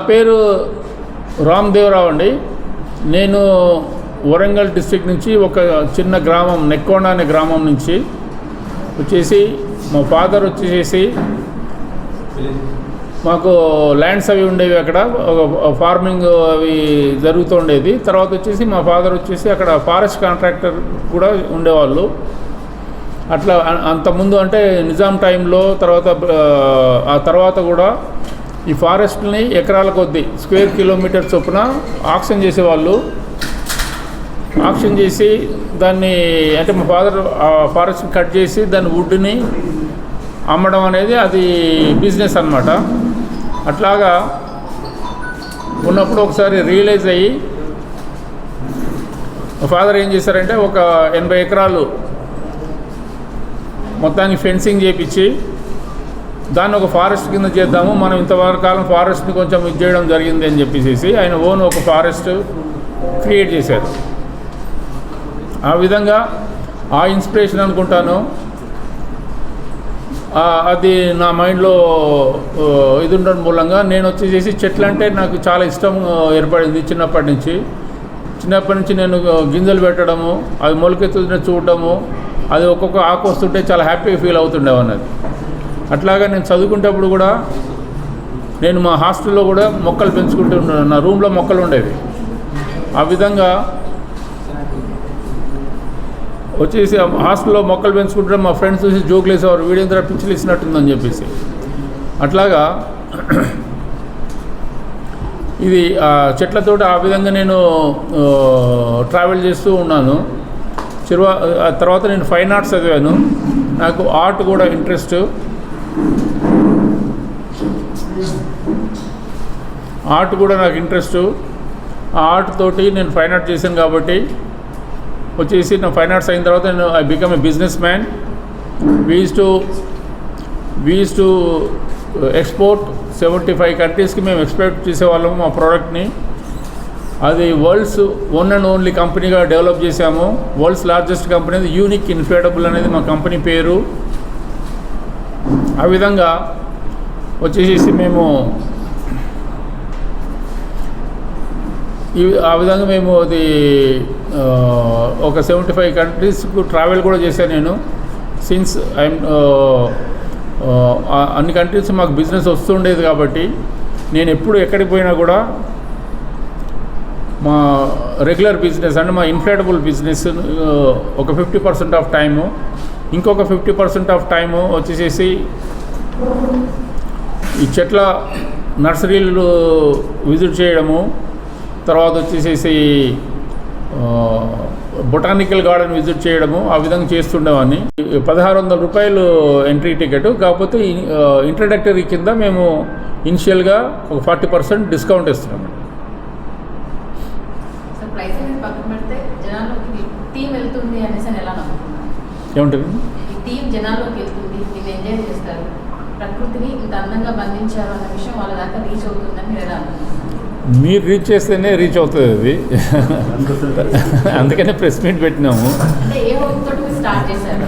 నా పేరు రామ్దేవరావు అండి. నేను వరంగల్ డిస్ట్రిక్ట్ నుంచి ఒక చిన్న గ్రామం నెక్కోండ అనే గ్రామం నుంచి వచ్చేసి మా ఫాదర్ వచ్చేసి మాకు ల్యాండ్స్ అవి ఉండేవి అక్కడ. ఒక ఫార్మింగ్ అవి జరుగుతూ ఉండేది తర్వాత వచ్చేసి మా ఫాదర్ వచ్చేసి అక్కడ ఫారెస్ట్ కాంట్రాక్టర్ కూడా ఉండేవాళ్ళు. అట్లా అంతకుముందు అంటే నిజాం టైంలో తర్వాత ఆ తర్వాత కూడా ఈ ఫారెస్ట్ని ఎకరాల కొద్దీ స్క్వేర్ కిలోమీటర్ చొప్పున ఆక్షన్ చేసేవాళ్ళు. ఆక్షన్ చేసి దాన్ని అంటే మా ఫాదర్ ఫారెస్ట్ని కట్ చేసి దాని వుడ్ని అమ్మడం అనేది అది బిజినెస్ అన్నమాట. అట్లాగా ఉన్నప్పుడు ఒకసారి రియలైజ్ అయ్యి ఫాదర్ ఏం చేశారంటే ఒక ఎనభై ఎకరాలు మొత్తానికి ఫెన్సింగ్ చేపించి దాన్ని ఒక ఫారెస్ట్ కింద చేద్దాము. మనం ఇంతవరకు కాలం ఫారెస్ట్ని కొంచెం ఇది చేయడం జరిగింది అని చెప్పేసి ఆయన ఓన్ ఒక ఫారెస్ట్ క్రియేట్ చేశారు. ఆ విధంగా ఆ ఇన్స్పిరేషన్ అనుకుంటాను. అది నా మైండ్లో ఇది ఉండడం మూలంగా నేను వచ్చేసేసి చెట్లు అంటే నాకు చాలా ఇష్టం ఏర్పడింది చిన్నప్పటి నుంచి. చిన్నప్పటి నుంచి నేను గింజలు పెట్టడము అవి మొలకెత్తుతుంటే చూడడము అది ఒక్కొక్క ఆకు వస్తుంటే చాలా హ్యాపీగా ఫీల్ అవుతుండేవన్నది అట్లాగా నేను చదువుకునేటప్పుడు కూడా నేను మా హాస్టల్లో కూడా మొక్కలు పెంచుకుంటూ ఉన్నాను నా రూమ్లో మొక్కలు ఉండేవి. ఆ విధంగా వచ్చేసి హాస్టల్లో మొక్కలు పెంచుకుంటే మా ఫ్రెండ్స్ చూసి జోకులు వేసేవారు వీడేంద్ర పిచ్చిలు ఇచ్చినట్టుందని చెప్పేసి. అట్లాగా ఇది ఆ చెట్లతోటి ఆ విధంగా నేను ట్రావెల్ చేస్తూ ఉన్నాను. చిరువా ఆ తర్వాత నేను ఫైన్ ఆర్ట్స్ చదివాను. నాకు ఆర్ట్ కూడా ఇంట్రెస్ట్ ఆర్ట్ కూడా నాకు ఇంట్రెస్ట్ ఆ ఆర్ట్ తోటి నేను ఫైన్ ఆర్ట్ చేశాను కాబట్టి వచ్చేసి నా ఫైన్ ఆర్ట్స్ అయిన తర్వాత నేను I become a businessman వీజ్ to వీజ్ to export seventy five కంట్రీస్కి మేము ఎక్స్పోర్ట్ చేసేవాళ్ళము మా ప్రోడక్ట్ని అది వరల్డ్స్ వన్ అండ్ ఓన్లీ కంపెనీగా డెవలప్ చేశాము. World's largest company unique inflatable అనేది మా కంపెనీ పేరు. ఆ విధంగా వచ్చేసి మేము ఈ ఆ విధంగా మేము అది ఒక సెవెంటీ ఫైవ్ కంట్రీస్కు ట్రావెల్ కూడా చేశాను నేను. సిన్స్ ఐఎమ్ అన్ని కంట్రీస్ మాకు బిజినెస్ వస్తుండేది కాబట్టి నేను ఎప్పుడు ఎక్కడికి పోయినా కూడా మా రెగ్యులర్ బిజినెస్ అంటే మా ఇన్ఫ్లేటబుల్ బిజినెస్ ఒక ఫిఫ్టీ పర్సెంట్ ఆఫ్ టైము ఇంకొక ఫిఫ్టీ పర్సెంట్ ఆఫ్ టైము వచ్చేసేసి ఈ చెట్ల నర్సరీలు విజిట్ చేయడము తర్వాత వచ్చేసేసి బొటానికల్ గార్డెన్ విజిట్ చేయడము ఆ విధంగా చేస్తుండేవాడిని పదహారు వందల రూపాయలు ఎంట్రీ టికెట్ కాకపోతే ఇంట్రడక్టరీ కింద మేము ఇనిషియల్గా ఒక ఫార్టీ పర్సెంట్ డిస్కౌంట్ ఇస్తున్నాము సార్ ప్రైస్ అనేది పక్కన పెడితే జనాల్లోకి టీం వెళ్తుంది అనేసి అని ఎలా నమ్ముతున్నారు ఏముంటుంది? ప్రకృతిని ఇంత అందంగా బంధించారు అన్న విషయం వాళ్ళ దాకా రీచ్ అవుతుందని మీరు ఎలా మీరు రీచ్ చేస్తేనే రీచ్ అవుతుంది అది. అందుకనే ప్రెస్ మీట్ పెట్టినాము. అంటే ఏ హోప్ తోటి మీరు స్టార్ట్ చేశారు?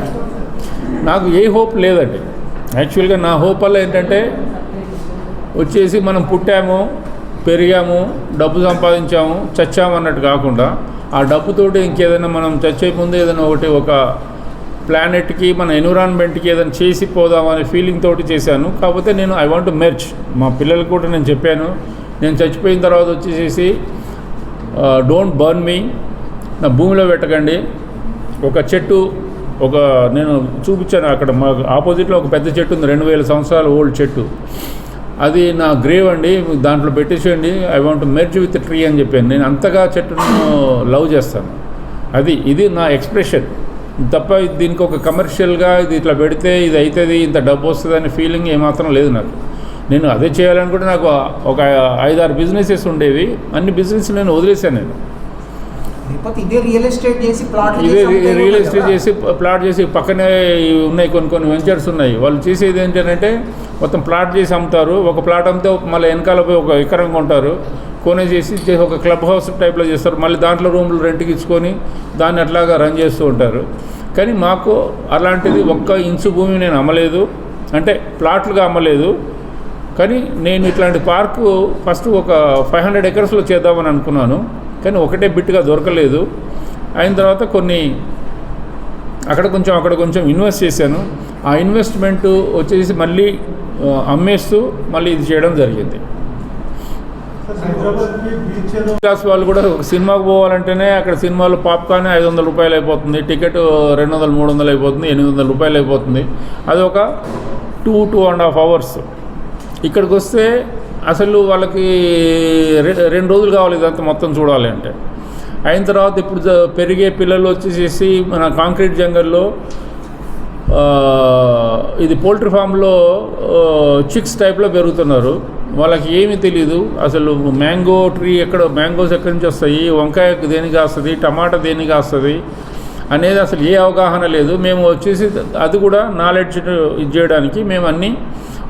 నాకు ఏ హోప్ లేదండి. యాక్చువల్గా నా హోప్ వల్ల ఏంటంటే వచ్చేసి మనం పుట్టాము పెరిగాము డబ్బు సంపాదించాము చచ్చాము అన్నట్టు కాకుండా ఆ డబ్బుతోటి ఇంకేదైనా మనం చచ్చే ముందు ఏదైనా ఒకటి ఒక ప్లానెట్కి మన ఎన్విరాన్మెంట్కి ఏదైనా చేసి పోదామనే ఫీలింగ్ తోటి చేశాను. కాకపోతే నేను ఐ వాంట్ మెర్చ్ మా పిల్లలకు కూడా నేను చెప్పాను. నేను చచ్చిపోయిన తర్వాత వచ్చేసేసి డోంట్ బర్న్ మీ నా భూమిలో పెట్టకండి. ఒక చెట్టు ఒక నేను చూపించాను అక్కడ మా ఆపోజిట్లో ఒక పెద్ద చెట్టు ఉంది రెండు వేల సంవత్సరాల ఓల్డ్ చెట్టు. అది నా గ్రేవ్ అండి. దాంట్లో పెట్టేసేయండి. I want merge with tree అని చెప్పాను. నేను అంతగా చెట్టును లవ్ చేస్తాను. అది ఇది నా ఎక్స్ప్రెషన్ తప్ప దీనికి ఒక కమర్షియల్గా ఇది ఇట్లా పెడితే ఇది అవుతుంది ఇంత డబ్బు వస్తుంది అనే ఫీలింగ్ ఏమాత్రం లేదు నాకు. నేను అదే చేయాలనుకుంటే నాకు ఒక ఐదారు బిజినెసెస్ ఉండేవి అన్ని బిజినెస్ నేను వదిలేశాను నేను. లేకపోతే ఇదే రియల్ ఎస్టేట్ చేసి ప్లాట్ ఇదే రియల్ ఎస్టేట్ చేసి ప్లాట్ చేసి పక్కనే ఉన్నాయి కొన్ని కొన్ని వెంచర్స్ ఉన్నాయి. వాళ్ళు చేసేది ఏంటంటే మొత్తం ప్లాట్ చేసి అమ్ముతారు. ఒక ప్లాట్ అమ్మితే మళ్ళీ వెనకాల పోయి ఒక ఎకరం కొంటారు. కొనేసేసి చే- ఒక క్లబ్ హౌస్ టైప్లో చేస్తారు. మళ్ళీ దాంట్లో రూమ్లు రెంట్కి ఇచ్చుకొని దాన్ని అట్లాగా రన్ చేస్తూ ఉంటారు. కానీ మాకు అలాంటిది ఒక్క ఇంచు భూమి నేను అమ్మలేదు. అంటే ప్లాట్లుగా అమ్మలేదు. కానీ నేను ఇట్లాంటి పార్కు ఫస్ట్ ఒక ఫైవ్ హండ్రెడ్ ఎకర్స్లో చేద్దామని అనుకున్నాను. కానీ ఒకటే బిట్గా దొరకలేదు. అయిన తర్వాత కొన్ని అక్కడ కొంచెం అక్కడ కొంచెం ఇన్వెస్ట్ చేశాను. ఆ ఇన్వెస్ట్మెంట్ వచ్చేసి మళ్ళీ అమ్మేస్తూ మళ్ళీ ఇది చేయడం జరిగింది. క్లాస్ వాళ్ళు కూడా ఒక సినిమాకి పోవాలంటేనే అక్కడ సినిమాలో పాప్కార్న్ ఐదు వందల రూపాయలు అయిపోతుంది టికెట్ రెండు వందలు మూడు వందలు అయిపోతుంది ఎనిమిది వందల రూపాయలు అయిపోతుంది. అది ఒక two two and half hours. ఇక్కడికి వస్తే అసలు వాళ్ళకి రె- రెండు రోజులు కావాలి ఇదంతా మొత్తం చూడాలి అంటే. అయిన తర్వాత ఇప్పుడు పెరిగే పిల్లలు వచ్చేసేసి మన కాంక్రీట్ జంగల్లో ఇది పోల్ట్రీ ఫామ్లో చిక్స్ టైప్లో పెరుగుతున్నారు. వాళ్ళకి ఏమీ తెలియదు అసలు మ్యాంగో ట్రీ ఎక్కడ మ్యాంగోస్ ఎక్కడి నుంచి వస్తాయి? వంకాయ దేనికి వస్తుంది టమాటా దేనికి వస్తుంది అనేది అసలు ఏ అవగాహన లేదు. మేము వచ్చేసి అది కూడా నాలెడ్జ్ ఇది చేయడానికి మేము అన్నీ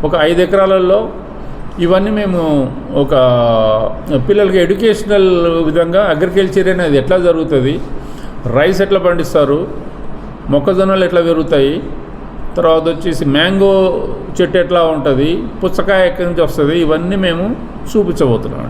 ఒక ఐదు ఎకరాలలో ఇవన్నీ మేము ఒక పిల్లలకి ఎడ్యుకేషనల్ విధంగా అగ్రికల్చర్ అనేది ఎట్లా జరుగుతుంది? రైస్ ఎట్లా పండిస్తారు? మొక్కజొన్నలు ఎట్లా పెరుగుతాయి? తర్వాత వచ్చేసి మ్యాంగో చెట్టు ఎట్లా ఉంటుంది? పుచ్చకాయ ఎక్కడి నుంచి వస్తుంది? ఇవన్నీ మేము చూపించబోతున్నాం